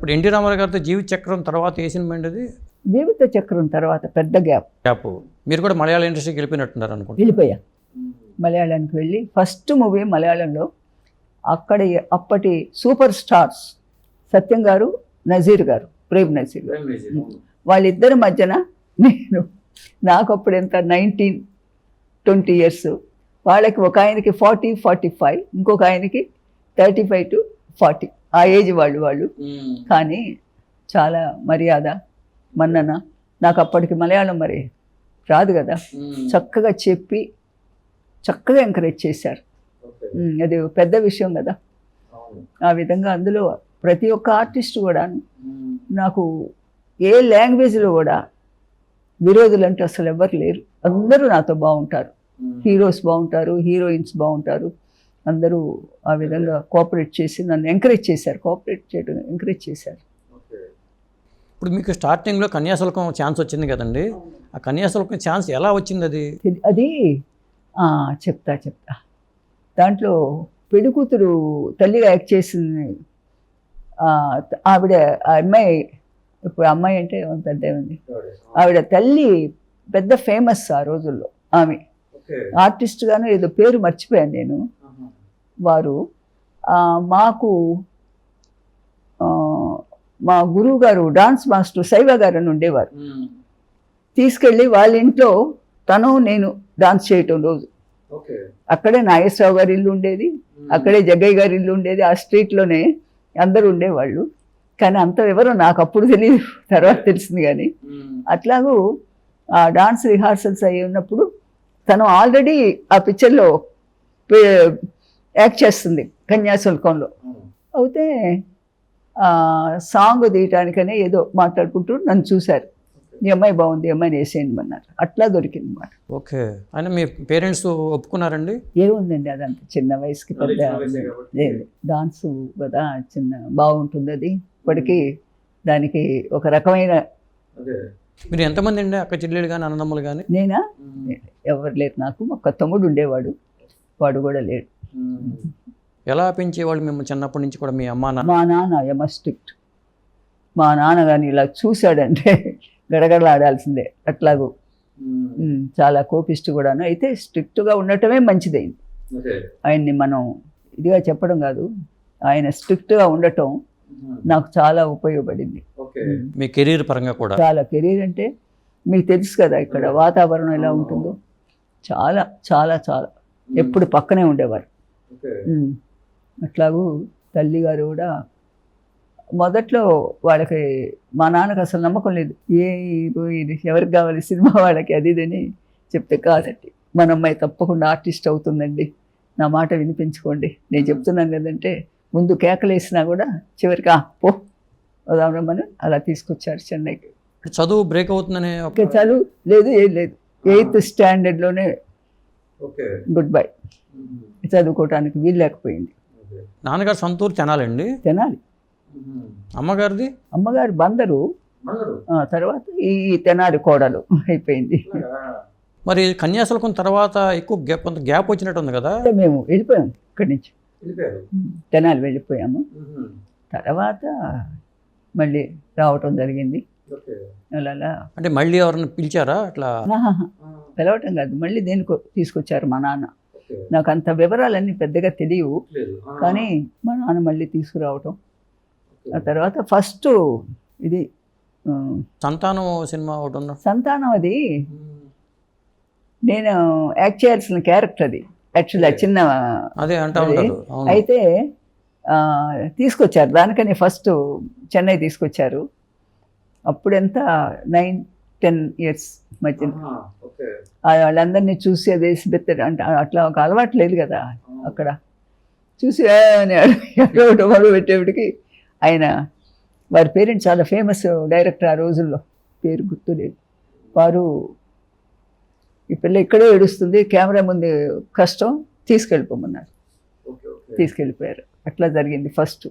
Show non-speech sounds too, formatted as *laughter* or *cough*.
ఇప్పుడు ఎన్టీ రామారావు గారితో జీవిత చక్రం తర్వాత ఏ సినిమా అండి అది? జీవిత చక్రం తర్వాత పెద్ద గ్యాప్. గ్యాప్. మీరు కూడా మలయాళ ఇండస్ట్రీకి వెళ్ళిపోయినట్టున్నారు అనుకుంటా. వెళ్ళిపోయా. మలయాళానికి వెళ్ళి ఫస్ట్ మూవీ మలయాళంలో అక్కడ అప్పటి సూపర్ స్టార్స్ సత్యం గారు నజీర్ గారు ప్రేమ్ నజీర్ గారు. వాళ్ళిద్దరి మధ్యన నేను నాకు అప్పుడు ఎంత నైన్టీన్ ట్వంటీ ఇయర్స్ వాళ్ళకి ఒక ఆయనకి ఫార్టీ ఫార్టీ ఫైవ్ ఇంకొక ఆయనకి థర్టీ ఫైవ్ టు ఫార్టీ. ఆ ఏజ్ వాళ్ళు వాళ్ళు. కానీ చాలా మర్యాద మన్నన. నాకు అప్పటికి మలయాళం మరి రాదు కదా. చక్కగా చెప్పి చక్కగా ఎంకరేజ్ చేశారు. అది పెద్ద విషయం కదా. ఆ విధంగా అందులో ప్రతి ఒక్క ఆర్టిస్ట్ కూడా నాకు ఏ లాంగ్వేజ్లో కూడా విరోధులు అంటే అసలు ఎవరు లేరు. అందరూ నాతో బాగుంటారు. హీరోస్ బాగుంటారు హీరోయిన్స్ బాగుంటారు. అందరూ ఆ విధంగా కోఆపరేట్ చేసి నన్ను ఎంకరేజ్ చేశారు. కోఆపరేట్ చేయడం ఎంకరేజ్ చేశారు. ఇప్పుడు మీకు స్టార్టింగ్లో కన్యాశుల్కం ఛాన్స్ వచ్చింది కదండి. ఆ కన్యాశుల్కం ఛాన్స్ ఎలా వచ్చింది అది? అది ఆ, చెప్తా చెప్తా. దాంట్లో పెళ్ళి కూతురు తల్లిగా యాక్ట్ చేసింది ఆ, ఆవిడ ఆ అమ్మాయి ఇప్పుడు అమ్మాయి అంటే పెద్ద ఉంది ఆవిడ తల్లి పెద్ద ఫేమస్ ఆ రోజుల్లో ఆమె. ఆర్టిస్ట్ గాను ఏదో పేరు మర్చిపోయాను నేను. వారు మాకు మా గురువు గారు డాన్స్ మాస్టర్ శైవ గారు అని ఉండేవారు. తీసుకెళ్ళి వాళ్ళ ఇంట్లో తను నేను డాన్స్ చేయటం రోజు. అక్కడే నాగేశ్వరరావు గారి ఇల్లు ఉండేది. అక్కడే జగ్గయ్య గారి ఇల్లు ఉండేది. ఆ స్ట్రీట్లోనే అందరూ ఉండేవాళ్ళు. కానీ అంత ఎవరో నాకు అప్పుడు తెలియదు. తర్వాత తెలిసింది కానీ. అట్లాగూ ఆ డాన్స్ రిహార్సల్స్ అయి ఉన్నప్పుడు తను ఆల్రెడీ ఆ పిక్చర్లో యాక్ట్ చేస్తుంది కన్యాశుల్కంలో. అయితే సాంగ్ తీయటానికనే ఏదో మాట్లాడుకుంటూ నన్ను చూశారు. ఈ అమ్మాయి బాగుంది అమ్మాయిని వేసేయండి అన్నారు. అట్లా దొరికింది అనమాట ఓకే. అయినా మీ పేరెంట్స్ ఒప్పుకున్నారండి? ఏముందండి అదంత? చిన్న వయసుకి పెద్ద డాన్స్ కదా చిన్న బాగుంటుంది అది. ఇప్పటికీ దానికి ఒక రకమైన మీరు ఎంతమంది అండి? అక్క చెల్లెలు కానీ అన్నదమ్ములు కానీ నేనా? ఎవరు లేరు నాకు. ఒక తమ్ముడు ఉండేవాడు. వాడు కూడా లేడు. ఎలా పెంచేవాళ్ళు మేము చిన్నప్పటి నుంచి కూడా మీ అమ్మ నాన్న? మా నాన్న యమ స్ట్రిక్ట్ మా నాన్న కానీ ఇలా చూశాడంటే *laughs* గడగడలాడాల్సిందే అట్లాగూ. చాలా కోపిస్ట్ కూడాను. అయితే స్ట్రిక్ట్గా ఉండటమే మంచిదైంది. ఆయన్ని మనం ఇదిగా చెప్పడం కాదు ఆయన స్ట్రిక్ట్గా ఉండటం నాకు చాలా ఉపయోగపడింది. మీ కెరీర్ పరంగా కూడా? చాలా కెరీర్ అంటే మీకు తెలుసు కదా ఇక్కడ వాతావరణం ఎలా ఉంటుందో. చాలా చాలా చాలా. ఎప్పుడు పక్కనే ఉండేవారు. అట్లాగూ తల్లి గారు కూడా మొదట్లో వాళ్ళకి మా నాన్నకు అసలు నమ్మకం లేదు. ఏ ఇదో ఇది ఎవరికి కావాలి సినిమా వాళ్ళకి అది ఇదని చెప్తే కాదండి. మన అమ్మాయి తప్పకుండా ఆర్టిస్ట్ అవుతుందండి. నా మాట వినిపించుకోండి. నేను చెప్తున్నాను కదంటే ముందు కేకలేసినా కూడా చివరికి "ఆ, పో వదామని అలా తీసుకొచ్చారు చెన్నైకి. చదువు బ్రేక్ అవుతుందనే చదువు లేదు ఏం లేదు. ఎయిత్ స్టాండర్డ్లోనే గుడ్ బై. చదువుకోవటానికి వీలు లేకపోయింది. నాన్నగారు సొంతూరు తెనాలండి. తెనాలి. అమ్మగారిది? అమ్మగారు బందరు. ఆ, తర్వాత ఈ తెనాలి కోడలు అయిపోయింది. మరి కన్యాశుల్కం తర్వాత ఎక్కువ గ్యాప్ కొంత గ్యాప్ వచ్చినట్టు ఉంది కదా? అంటే మేము వెళ్ళిపోయాం ఇక్కడి నుంచి. తెనాలి వెళ్ళిపోయాము. తర్వాత మళ్ళీ రావటం జరిగింది. అలా అంటే మళ్ళీ ఎవరిని పిలిచారా అట్లా. పిలవటం కాదు. మళ్ళీ దేనికో తీసుకొచ్చారు మా నాన్న. నాకు అంత వివరాలన్నీ పెద్దగా తెలియవు. కానీ మా నాన్న మళ్ళీ తీసుకురావటం. ఆ తర్వాత ఫస్ట్ ఇది సంతానం సినిమా ఒకటి ఉందా? సంతానం అది. నేను యాక్ట్ చేయాల్సిన క్యారెక్టర్ అది. యాక్చువల్లీ ఆ చిన్న అదే అంటా అయితే తీసుకొచ్చారు. దానికని ఫస్ట్ చెన్నై తీసుకొచ్చారు. అప్పుడెంత నైన్ టెన్ ఇయర్స్ మధ్య ఆ వాళ్ళందరినీ చూసి అది వేసి అంటే అట్లా ఒక అలవాటు లేదు కదా అక్కడ. చూసి అని అడగటం మొదలు పెట్టేప్పటికి ఆయన వారి పేరెంట్స్ చాలా ఫేమస్ డైరెక్టర్ ఆ రోజుల్లో. పేరు గుర్తులేదు. వారు ఈ పిల్ల ఇక్కడే ఏడుస్తుంది కెమెరా ముందు కష్టం తీసుకెళ్ళిపోమన్నారు. తీసుకెళ్ళిపోయారు. అట్లా జరిగింది ఫస్ట్.